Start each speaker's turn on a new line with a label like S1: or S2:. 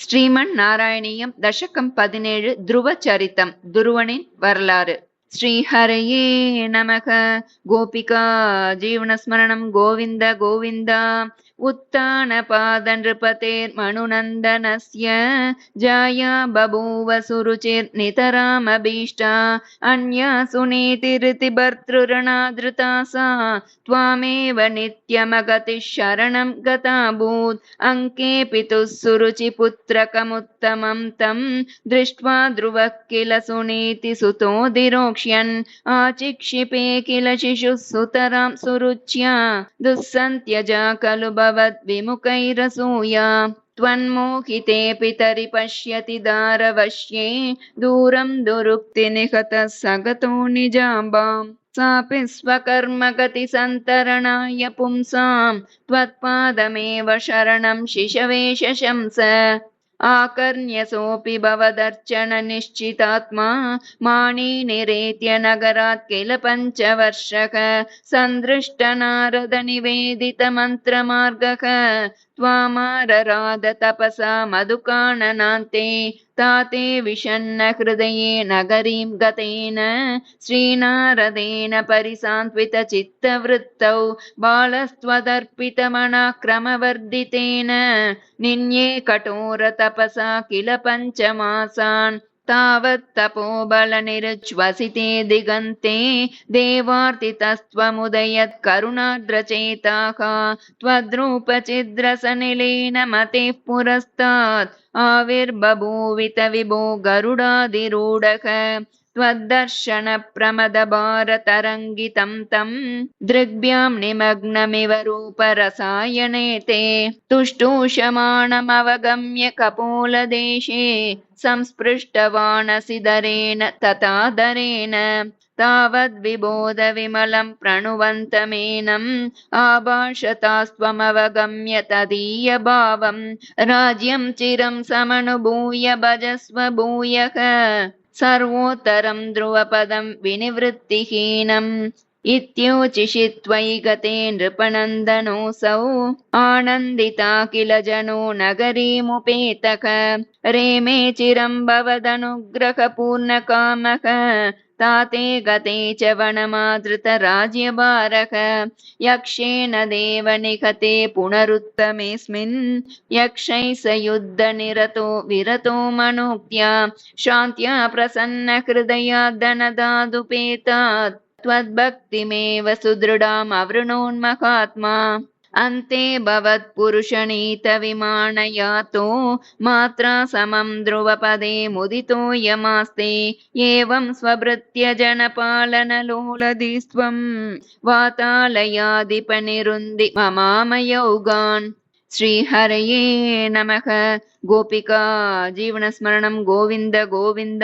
S1: ஸ்ரீமன் தசகம் பதினேழு துருவ சரித்தம் துருவனின் வரலாறு. श्रीहरये नमः। गोपिका जीवनस्मरणं गोविन्द गोविन्द। उत्तानपादनृपतेर्मनुनन्दनस्य जाया बभूव सुरुचिर्नितरामभीष्टा अन्या सुनीतिरिति सुनीतिरितिभर्तृरणाधृता सा त्वामेव नित्यमगतिः शरणं गताभूत्। अङ्के पितुः सुरुचिपुत्रकमुत्तमं तं दृष्ट्वा ध्रुवः किल सुनीतिसुतो दिरो सुनीतिसुतोदिरोक्ष्यन् आचिक्षिपे किल शिशुः सुतरां सुरुच्या। दुःसन्त्यजा खलु भवद्विमुखैरसूया। त्वन्मोहितेऽपि तरि पश्यति दारवश्ये। दूरं दुरुक्तिनिहतः सगतो निजाम्बाम्। सापि स्वकर्मगतिसन्तरणाय पुंसां त्वत्पादमेव शरणं शिशवे आकर्ण्यसोऽपि भवदर्चननिश्चितात्मा माणिनिरेत्य नगरात् किल पञ्चवर्षक सन्दृष्टनारदनिवेदितमन्त्रमार्गः त्वामारराध तपसा मधुकाननान्ते ताते विषण्णहृदये नगरीं गतेन श्रीनारदेन परिसान्त्वितचित्तवृत्तौ बालस्त्वदर्पितमणाक्रमवर्धितेन निन्ये कठोरतपसा किल पञ्चमासान् तावत्तपोबलनिरुज्वसिते दिगन्ते देवार्तितस्त्वमुदयत् करुणार्द्रचेताः त्वद्रूपचिद्रसनिलेन मतेः पुरस्तात्। आविर्बभूवित विभो गरुडादिरूढः त्वद्दर्शनप्रमदभारतरङ्गितं तं दृग्भ्यां निमग्नमिव रूपरसायने ते तुष्टूषमाणमवगम्य कपोलदेशे संस्पृष्टवानसिदरेण तथादरेण तावद्विबोधविमलं प्रणुवन्तमेनम् आभाषतास्त्वमवगम्य तदीयभावं राज्यं चिरं समनुभूय भजस्व भूयः सर्वोत्तरं ध्रुवपदं विनिवृत्तिहीनम् इत्योचिषि त्वयि गते नृपनन्दनोऽसौ आनन्दिता किल जनो नगरीमुपेतक। रेमे चिरं भवदनुग्रहपूर्णकामः ताते गते च वनमादृतराज्यभारः यक्षेण देव निगते पुनरुत्तमेऽस्मिन् यक्षैः स युद्धनिरतो विरतो मनोक्त्या शान्त्या प्रसन्नहृदया धनदादुपेतात् त्वद्भक्तिमेव सुदृढामवृणोन्महात्मा अन्ते भवत्पुरुषनीतविमानयातो मात्रा समं ध्रुवपदे मुदितो यमास्ते। एवं स्वभृत्य जनपालनलोलधिस्त्वं वातालयाधिपनिरुन्दि ममामयौगान्। श्रीहरये नमः। गोपिका जीवनस्मरणं गोविन्द गोविन्द